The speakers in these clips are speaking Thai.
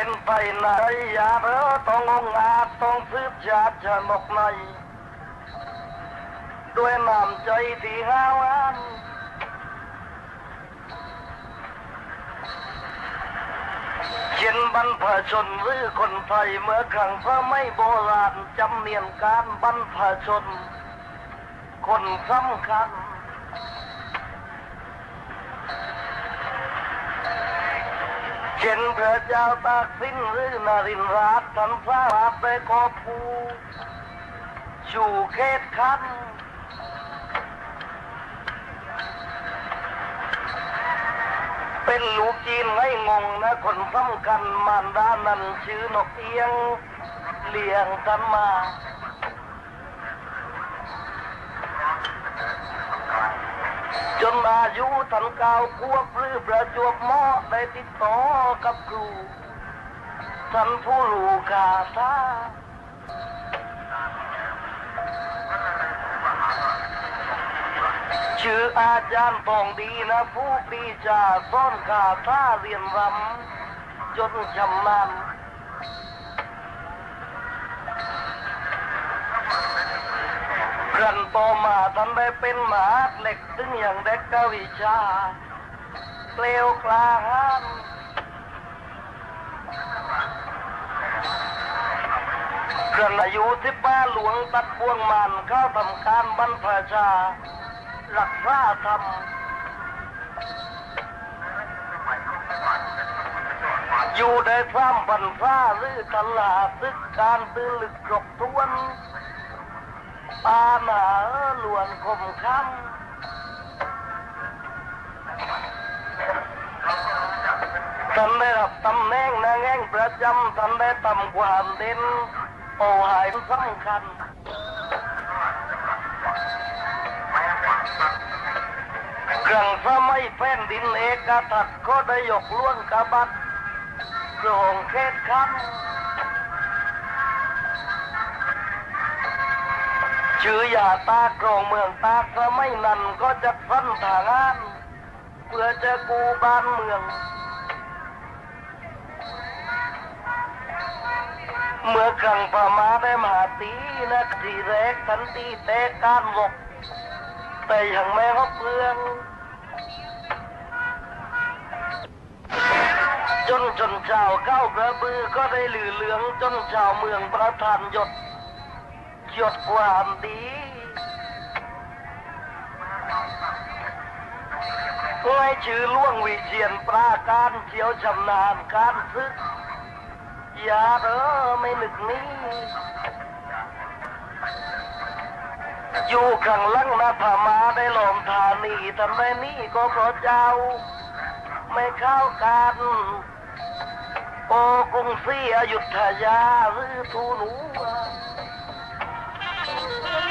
เป็นไปไหนอย่าเรอต้ององอาจต้องสืบชาติชนกในด้วยน้ำใจที่ห้าวอันเขียนบรรพชนหรือคนไทยเมื่อครั้งพระไม่โบราณจำเนียนการบรรพชน คนสำคัญ เช่นพระเจ้าตากสินหรือนารินราชท่านสาราไปกอภูชูเขตคันเป็นลูกจีนไม่งงนะคนสำคัญมารดานั้นชื่อนกเอียงเลี้ยงกันมา จน อายุทันเก่าพวกหรือประจวบเหมาะได้ติดต่อกับครูท่านผู้รู้กาซาชื่ออาจารย์ทองดีนะผู้ปรีชาซ่อนคาซาเรียนรำจนชำนาญ ครันต่อมาท่านได้เป็นมหาเหล็กซึ่งอย่างเด็กกวิชาเกลียวกลาหานครันอายุที่ป้าหลวงตัดบวงมันเข้าทำการบรรพชารักษาธรรมอยู่ในความบรรพาหรือตลาดซึกการตื้อลึกกรบทวน ปาหนาหลวนคมคำท่านได้รับตำแหน่งนางแง่งประจำท่านได้ตำความเด่นโอหายสำคัญเครื่องสมัยแผ่นดินเอกทัตก็ได้ยกล้วนกระบัดโรงเขตคัน ชื่อยาตากรองเมืองตากสมัยนั้นก็จะพันทางาน เพื่อจะกูบ้านเมือง เมื่อครั้งพม่าได้มาตีนะทีแรกทันทีแต่การรบแต่ยังไม่รบเรืองจนจนชาวเก้ากระบือก็ได้หลือเหลืองจนชาวเมืองประทานหยด ยดความดีให้ชื่อล่วงวิเชียนปราการเฉียวชำนาญการซึกอย่าเด้อไม่นึกนี้อยู่ข้างลังนาพมาได้หลอมธานีทำไมนี่ก็เพราะเจ้า ไม่เข้ากันโอกรุงศรีอยุธยาหรือทูหนู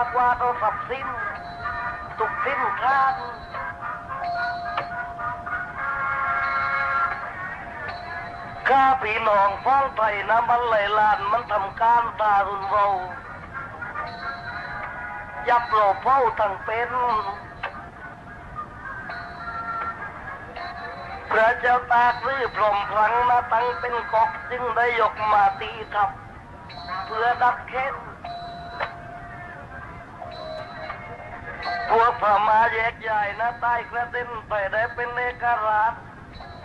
อานากรุงศรีอยุธยาหรือหน้านาคพว่าตัวทรัพย์สินทุกสิ้นทาข้าพี่น้องฟ้องไทยนะมันไหลลานมันทำการตารุนเรายับโลเฝ้าตั้งเป็น พระเจ้าตากรื้อพรมพลังมาตั้งเป็นกอกจึงได้ยกมาตีทับ เพื่อดับเค้น พวกพม่าแยกใหญ่นะใต้กระเด็นไปได้เป็นเอกราช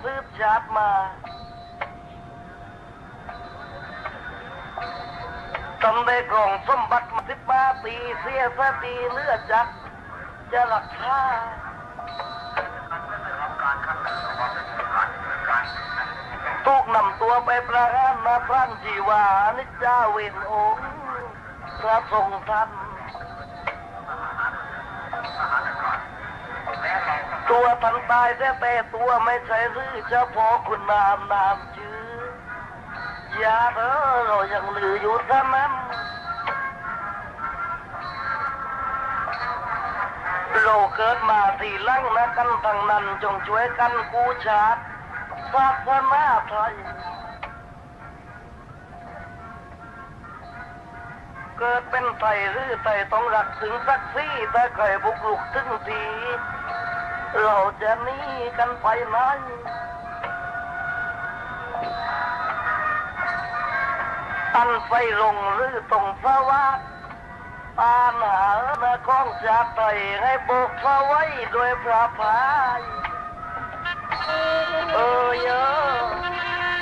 สืบชาติมาทำได้กล่องสมบัติมาสิบห้าปีเสียสตีเลือดจักจะหลักค่าถูกนำตัวไปประหารมาพรันจีวานิจาเวนองพระทรงท่าน ตัวทันตายแต่แต่ตัวไม่ใช่หรือเฉพาะคุณนามนามชื่ออย่าเถอเรายังเหลืออยู่เท่านั้นเราเกิดมาทีลังนะกันทางนั้นจงช่วยกันกู้ชาติศาสนาไทยเกิดเป็นไทยหรือไทยต้องรักถึงสักซี่แต่ใครบุกลุกถึงที เราจะหนีกันไปไหนอันไฟลงหรือตรงสวะปานหาหน้าของชาติไทยให้โบกฟ้าไว้โดวยพระพายเออเยอะ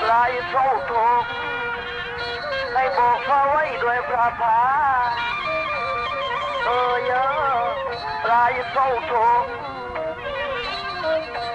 ลายเท่าทงให้โบกฟ้าไว้โดวยพระพายเออเยอะลายเท่าทง Oh,